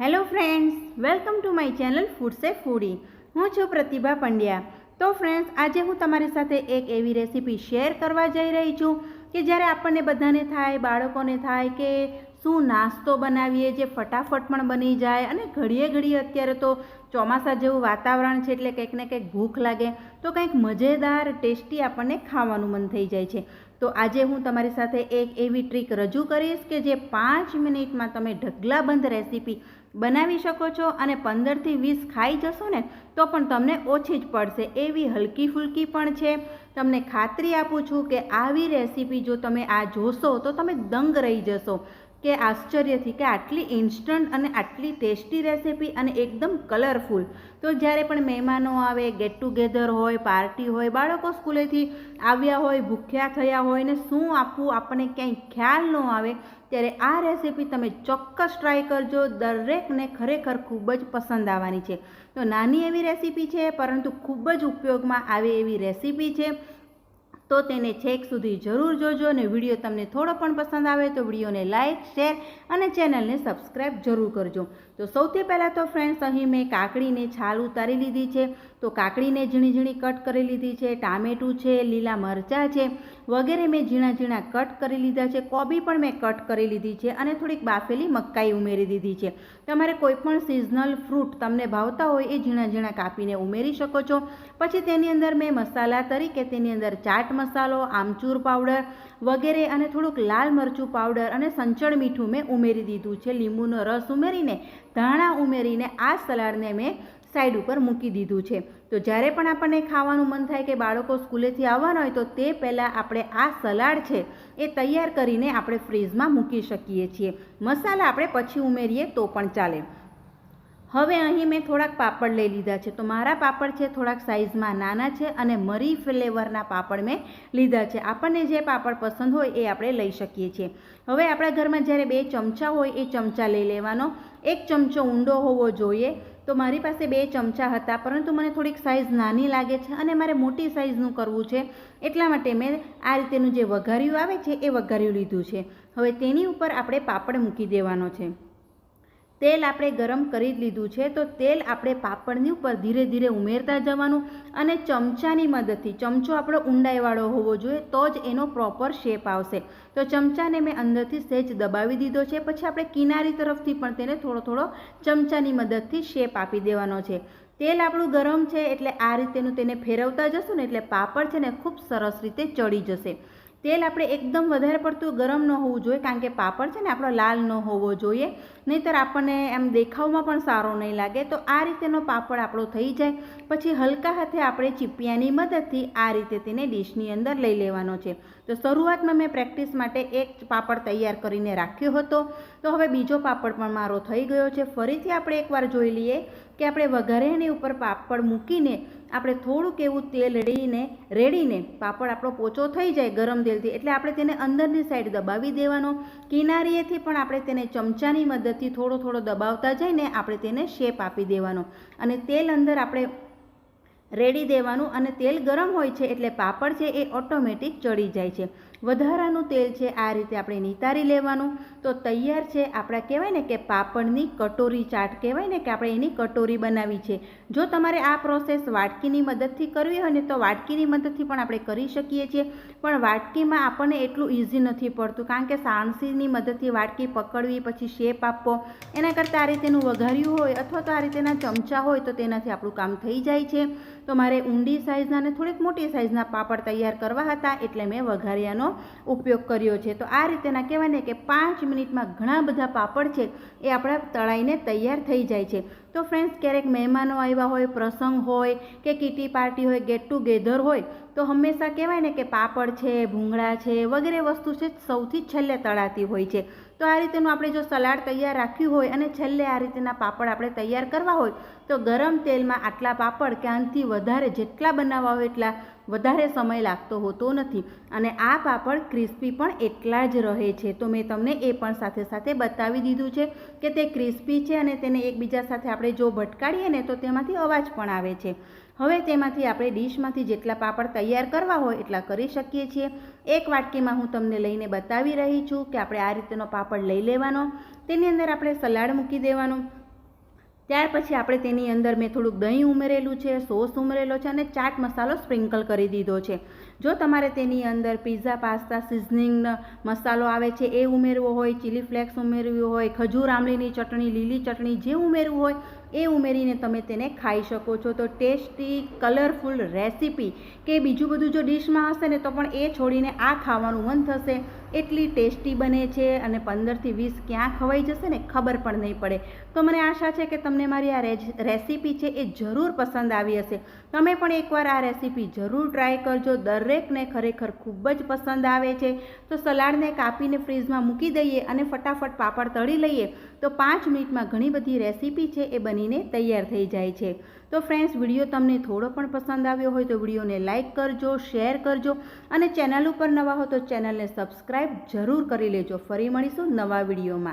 Hello friends, welcome to my channel food સે foodie હું છું પ્રતિભા પંડ્યા. તો ફ્રેન્ડ્સ, આજે હું તમારી સાથે એક એવી રેસીપી શેર કરવા જઈ રહી છું કે જ્યારે આપણને બધાને થાય, બાળકોને થાય કે શું નાસ્તો બનાવીએ જે ફટાફટ પણ બની જાય અને ઘડીએ ઘડીએ અત્યારે તો ચોમાસા જેવું વાતાવરણ છે એટલે કંઈક ને કંઈક ભૂખ લાગે, તો કંઈક મજેદાર, ટેસ્ટી આપણને ખાવાનું મન થઈ જાય છે. તો આજે હું તમારી સાથે એક એવી ટ્રીક રજૂ કરીશ કે જે પાંચ મિનિટમાં તમે ઢગલાબંધ રેસીપી બનાવી શકો છો અને પંદરથી વીસ ખાઈ જશો ને, તો પણ તમને ઓછી જ પડશે. એવી હલકી ફુલકી પણ છે. તમને ખાતરી આપું છું કે આવી રેસીપી જો તમે આ જોશો તો તમે દંગ રહી જશો. કે આશ્ચર્યથી કે આટલી ઇન્સ્ટન્ટ અને આટલી ટેસ્ટી રેસીપી અને એકદમ કલરફુલ તો જ્યારે પણ મહેમાનો આવે ગેટ ટુગેધર હોય પાર્ટી હોય, બાળકો સ્કૂલેથી આવ્યા હોય, ભૂખ્યા થયા હોય ને શું આપવું આપણને ક્યાંય ખ્યાલ ન આવે, ત્યારે આ રેસીપી તમે ચોક્કસ ટ્રાય કરજો. દરેકને ખરેખર ખૂબ જ પસંદ આવવાની છે. તો નાની એવી રેસીપી છે, પરંતુ ખૂબ જ ઉપયોગમાં આવે એવી રેસીપી છે. તો તેને છેક સુધી જરૂર જોજો અને વીડિયો તમને થોડો પણ પસંદ આવે તો વિડીયોને લાઇક શેર અને ચેનલને સબસ્ક્રાઈબ જરૂર કરજો. તો સૌથી પહેલાં તો ફ્રેન્ડ્સ અહીં મેં કાકડીને છાલ ઉતારી લીધી છે. તો કાકડીને ઝીણી ઝીણી કટ કરી લીધી છે. ટામેટું છે, લીલા મરચાં છે, વગેરે મેં ઝીણા ઝીણા કટ કરી લીધા છે. કોબી પણ મેં કટ કરી લીધી છે અને થોડીક બાફેલી મકાઈ ઉમેરી દીધી છે. તમારે કોઈપણ સિઝનલ ફ્રૂટ તમને ભાવતા હોય એ ઝીણા ઝીણા કાપીને ઉમેરી શકો છો. પછી તેની અંદર મેં મસાલા તરીકે તેની અંદર ચાટ મસાલો, આમચૂર પાવડર વગેરે અને થોડુંક લાલ મરચું પાવડર અને સંચળ મીઠું મેં ઉમેરી દીધું છે. લીંબુનો રસ ઉમેરીને ધાણા ઉમેરીને આ સલાડને મેં સાઈડ ઉપર મૂકી દીધું છે. તો જ્યારે પણ આપણને ખાવાનું મન થાય કે બાળકો સ્કૂલેથી આવવાના હોય તો તે પહેલાં આપણે આ સલાડ છે એ તૈયાર કરીને આપણે ફ્રીઝમાં મૂકી શકીએ છીએ. મસાલા આપણે પછી ઉમેરીએ તો પણ ચાલે. હવે અહીં મેં થોડાક પાપડ લઈ લીધા છે. તો મારા પાપડ છે થોડાક સાઇઝમાં નાના છે અને મરી ફ્લેવરના પાપડ મેં લીધા છે. આપણને જે પાપડ પસંદ હોય એ આપણે લઈ શકીએ છીએ. હવે આપણા ઘરમાં જ્યારે બે ચમચા હોય એ ચમચા લઈ લેવાનો. એક ચમચો ઊંડો હોવો જોઈએ. તો મારી પાસે બે ચમચા હતા, પરંતુ મને થોડીક સાઇઝ નાની લાગે છે અને મારે મોટી સાઇઝનું કરવું છે. એટલા માટે મેં આ રીતેનું જે વઘાર્યું આવે છે એ વઘાર્યું લીધું છે. હવે તેની ઉપર આપણે પાપડ મૂકી દેવાનો છે. તેલ આપણે ગરમ કરી લીધું છે, તો તેલ આપણે પાપડની ઉપર ધીરે ધીરે ઉમેરતા જવાનું અને ચમચાની મદદથી, ચમચો આપણો ઊંડાઈવાળો હોવો જોઈએ, તો જ એનો પ્રોપર શેપ આવશે. તો ચમચાને મેં અંદરથી સહેજ દબાવી દીધો છે, પછી આપણે કિનારી તરફથી પણ તેને થોડો થોડો ચમચાની મદદથી શેપ આપી દેવાનો છે. તેલ આપણું ગરમ છે, એટલે આ રીતેનું તેને ફેરવતા જશું ને એટલે પાપડ છે ને ખૂબ સરસ રીતે ચડી જશે. તેલ આપણે એકદમ વધારે પડતું ગરમ ન હોવું જોઈએ, કારણ કે પાપડ છે ને આપણો લાલ ન હોવો જોઈએ. નહીંતર આપણને એમ દેખાવમાં પણ સારો નહીં લાગે, તો આ રીતેનો પાપડ આપણો થઈ જાય. પછી હલકા હાથે આપણે ચીપિયાની મદદથી આ રીતે તેને ડીશની અંદર લઈ લેવાનો છે. તો શરૂઆતમાં મેં પ્રેક્ટિસ માટે એક પાપડ તૈયાર કરીને રાખ્યો હતો. તો હવે બીજો પાપડ પણ મારો થઈ ગયો છે. ફરીથી આપણે એકવાર જોઈ લઈએ કે આપણે વઘારેની ઉપર પાપડ મૂકીને આપણે થોડુંક એવું તેલ રેડીને રેડીને પાપડ આપણો પોચો થઈ જાય ગરમ તેલથી. એટલે આપણે તેને અંદરની સાઈડ દબાવી દેવાનો. કિનારીએથી પણ આપણે તેને ચમચાની મદદથી થોડો થોડો દબાવતા જઈને આપણે તેને શેપ આપી દેવાનો. અને તેલ અંદર આપણે રેડી દેવાનું અને તેલ ગરમ હોય છે એટલે પાપડ છે એ ઓટોમેટિક ચડી જાય છે. વધારાનું તેલ છે, આ રીતે આપણે નિતારી લેવાનું. તો તૈયાર છે, આપણા કહેવાય ને કે પાપડની કટોરી ચાટ, કહેવાય ને કે આપણે એની કટોરી બનાવી છે. જો તમારે આ પ્રોસેસ વાટકીની મદદથી કરવી હોય ને તો વાટકીની મદદથી પણ આપણે કરી શકીએ છીએ. પણ વાટકીમાં આપણને એટલું ઇઝી નથી પડતું, કારણ કે સાણસીની મદદથી વાટકી પકડવી, પછી શેપ આપવો, એના કરતાં આ રીતેનું વઘાર્યું હોય અથવા તો આ રીતેના ચમચા હોય તો તેનાથી આપણું કામ થઈ જાય છે. તો મારે ઊંડી સાઇઝના અને થોડીક મોટી સાઇઝના પાપડ તૈયાર કરવા હતા, એટલે મેં વઘારિયાનો ઉપયોગ કર્યો છે. તો આ રીતેના કહેવાય ને કે પાંચ મિનિટમાં ઘણા બધા પાપડ છે એ આપણા તળાઈને તૈયાર થઈ જાય છે. તો ફ્રેન્ડ્સ ક્યારેક મહેમાનો આવ્યા હોય, પ્રસંગ હોય કે કીટી પાર્ટી હોય ગેટ ટુગેધર હોય, તો હંમેશા કહેવાય ને કે પાપડ છે, ભૂંગળા છે વગેરે વસ્તુ છે સૌથી છેલ્લે તળાતી હોય છે. તો આ રીતેનું આપણે જો સલાડ તૈયાર રાખ્યું હોય અને છેલ્લે આ રીતેના પાપડ આપણે તૈયાર કરવા હોય, તો ગરમ તેલમાં આટલા પાપડ કે આનાથી વધારે જેટલા બનાવવા હોય એટલા વધારે સમય લાગતો હોતો નથી. અને આ પાપડ ક્રિસ્પી પણ એટલા જ રહે છે. તો મેં તમને એ પણ સાથે સાથે બતાવી દીધું છે કે તે ક્રિસ્પી છે અને તેને એકબીજા સાથે આપણે જો ભટકાડીએ ને તો તેમાંથી અવાજ પણ આવે છે. હવે તેમાંથી આપણે ડીશમાંથી જેટલા પાપડ તૈયાર કરવા હોય એટલા કરી શકીએ છીએ. એક વાટકીમાં હું તમને લઈને બતાવી રહી છું કે આપણે આ રીતેનો પાપડ લઈ લેવાનો. તેની અંદર આપણે સલાડ મૂકી દેવાનું. ત્યાર પછી આપણે તેની અંદર મેં થોડુંક દહીં ઉમેરેલું છે, સોસ ઉમેરેલો છે અને ચાટ મસાલો સ્પ્રિંકલ કરી દીધો છે. જો તમારે તેની અંદર પિઝા પાસ્તા સિઝનિંગ મસાલો આવે છે, એ ઉમેરવો હોય ચીલી ફ્લેક્સ ઉમેરવી હોય, ખજૂર, આમલીની ચટણી, લીલી ચટણી જે ઉમેરવું હોય, એ ઉમેરીને તમે તેને ખાઈ શકો છો. તો ટેસ્ટી કલરફુલ રેસીપી કે બીજું બધું જો ડિશમાં હશે ને, તો પણ એ છોડીને આ ખાવાનું મન થશે. એટલી ટેસ્ટી બને છે અને પંદરથી વીસ ક્યાં ખવાઈ જશે ને, ખબર પણ નહીં પડે. તો મને આશા છે કે તમને મારી આ રેસીપી છે એ જરૂર પસંદ આવી હશે. તમે પણ એકવાર આ રેસીપી જરૂર ટ્રાય કરજો. દરેકને ખરેખર ખૂબ જ પસંદ આવે છે. તો સલાડને કાપીને ફ્રીઝમાં મૂકી દઈએ અને ફટાફટ પાપડ તળી લઈએ. તો પાંચ મિનિટમાં ઘણી બધી રેસીપી છે એ બનીને તૈયાર થઈ જાય છે. તો ફ્રેન્ડ્સ, વીડિયો તમને થોડો પણ પસંદ આવ્યો હોય તો વિડીયોને લાઇક કરજો, શેર કરજો અને ચેનલ ઉપર નવા હો તો ચેનલને સબસ્ક્રાઈબ જરૂર કરી લેજો. ફરી મળીશું નવા વિડીયોમાં.